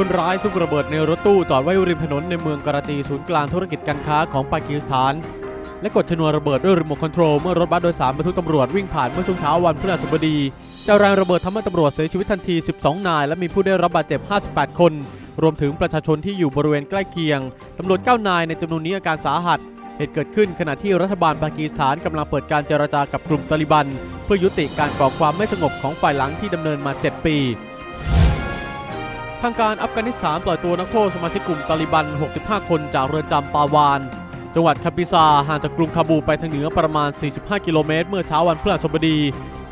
คนร้ายซุกระเบิดในรถตู้จอดไว้ริมถนนในเมืองกราตีศูนย์กลางธุรกิจการค้าของปากีสถาน และกดชนวนระเบิดด้วยรีโมทคอนโทรลเมื่อรถบัสโดยสารบรรทุกตำรวจวิ่งผ่านเมื่อช่วงเช้าวันพฤหัสบดีเจ้าแรงระเบิดทำให้ตำรวจเสียชีวิตทันที 12 นาย และมีผู้ได้รับบาดเจ็บ 58 คน รวมถึงประชาชนที่อยู่บริเวณใกล้เคียงตำรวจ 9 นายในจำนวนนี้อาการสาหัสเหตุเกิดขึ้นขณะที่รัฐบาลปากีสถานกำลังเปิดการเจรจากับกลุ่มตาลิบัน เพื่อยุติการก่อความไม่สงบของฝ่ายหลังที่ดำเนินมา 7 ปี ทางการอัฟกานิสถานปล่อยตัวนักโทษสมาชิกกลุ่มตาลิบัน 65 คนจากเรือนจำปาวาน จังหวัดคาปิซาห่างจากกรุงคาบูไปทางเหนือประมาณ 45 กิโลเมตร เมื่อเช้าวันพฤหัสบดี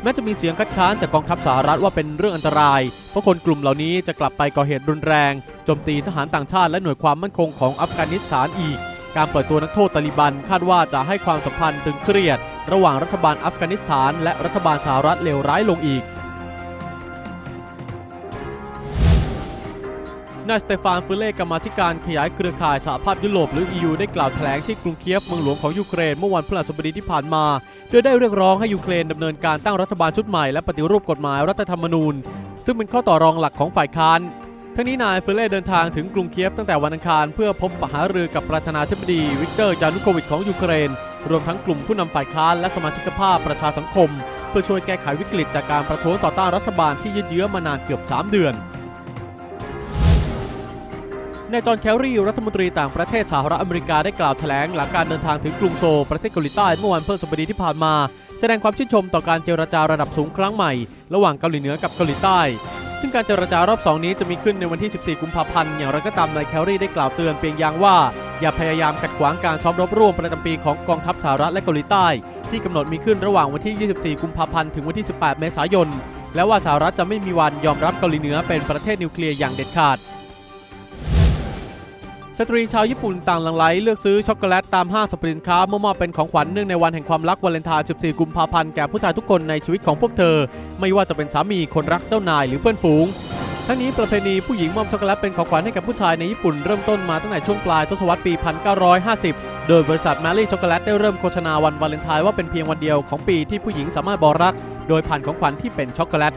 แม้จะมีเสียงคัดค้านจากกองทัพสหรัฐว่าเป็นเรื่องอันตราย เพราะคนกลุ่มเหล่านี้จะกลับไปก่อเหตุรุนแรงโจมตีทหารต่างชาติและหน่วยความมั่นคงของอัฟกานิสถานอีก การปล่อยตัวนักโทษตาลิบันคาดว่าจะให้ความสัมพันธ์ตึงเครียด ระหว่างรัฐบาลอัฟกานิสถาน และรัฐบาลสหรัฐเลวร้ายลงอีก นายสเตฟานฟูเล่กรรมาธิการขยายเครือข่ายสหภาพยุโรปหรือ EU ได้กล่าวแถลงที่กรุงเคียฟเมืองหลวงของยูเครนเมื่อวันพฤหัสบดีที่ผ่านมา โดยได้เรียกร้องให้ยูเครนดำเนินการตั้งรัฐบาลชุดใหม่และปฏิรูปกฎหมายรัฐธรรมนูญ ซึ่งเป็นข้อต่อรองหลักของฝ่ายค้านทั้งนี้นายฟูเล่เดินทางถึงกรุงเคียฟตั้งแต่วันอังคารเพื่อพบปะหารือกับประธานาธิบดีวิกเตอร์จานุโควิชของยูเครน รวมทั้งกลุ่มผู้นำฝ่ายค้านและสมาชิกภาพประชาสังคม เพื่อช่วยแก้ไขวิกฤตจากการประท้วงต่อต้านรัฐบาลที่ยืดเยื้อมานานเกือบ 3 เดือน นายจอห์นแคร์รีรัฐมนตรีต่างประเทศสหรัฐอเมริกาได้กล่าวแถลงหลังการเดินทางถึงกรุงโซลประเทศเกาหลีใต้เมื่อวันพฤหัสบดีที่ผ่านมา แสดงความชื่นชมต่อการเจรจาระดับสูงครั้งใหม่ ระหว่างเกาหลีเหนือกับเกาหลีใต้ ซึ่งการเจรจารอบ2นี้จะมีขึ้นในวันที่ 14 กุมภาพันธ์อย่างไรก็ตามนายแคร์รีได้กล่าวเตือนเพียงยางว่า อย่าพยายามขัดขวางการซ้อมรบร่วมประจำปีของกองทัพสหรัฐและเกาหลีใต้ ที่กำหนดมีขึ้นระหว่างวันที่ 24 กุมภาพันธ์ถึงวันที่ 18 เมษายนและว่าสหรัฐจะไม่มีวันยอมรับเกาหลีเหนือเป็นประเทศนิวเคลียร์อย่างเด็ดขาด สตรีชาวญี่ปุ่นต่างหลั่งไหลเลือกซื้อช็อกโกแลตตามห้างสรรพสินค้าเมื่อมอบเป็นของขวัญเนื่องในวันแห่งความรักวาเลนไทน์ 14 กุมภาพันธ์แก่ผู้ชายทุกคนในชีวิตของพวกเธอ ไม่ว่าจะเป็นสามีคนรักเจ้านายหรือเพื่อนฝูง ทั้งนี้ประเพณีผู้หญิงมอบช็อกโกแลตเป็นของขวัญให้กับผู้ชายในญี่ปุ่นเริ่มต้นมาตั้งแต่ช่วงปลายทศวรรษปี 1950 โดยบริษัทแมรี่ช็อกโกแลตได้เริ่มโฆษณาวันวาเลนไทน์ว่าเป็นเพียงวันเดียวของปีที่ผู้หญิงสามารถบอกรัก โดยผ่านของขวัญที่เป็นช็อกโกแลต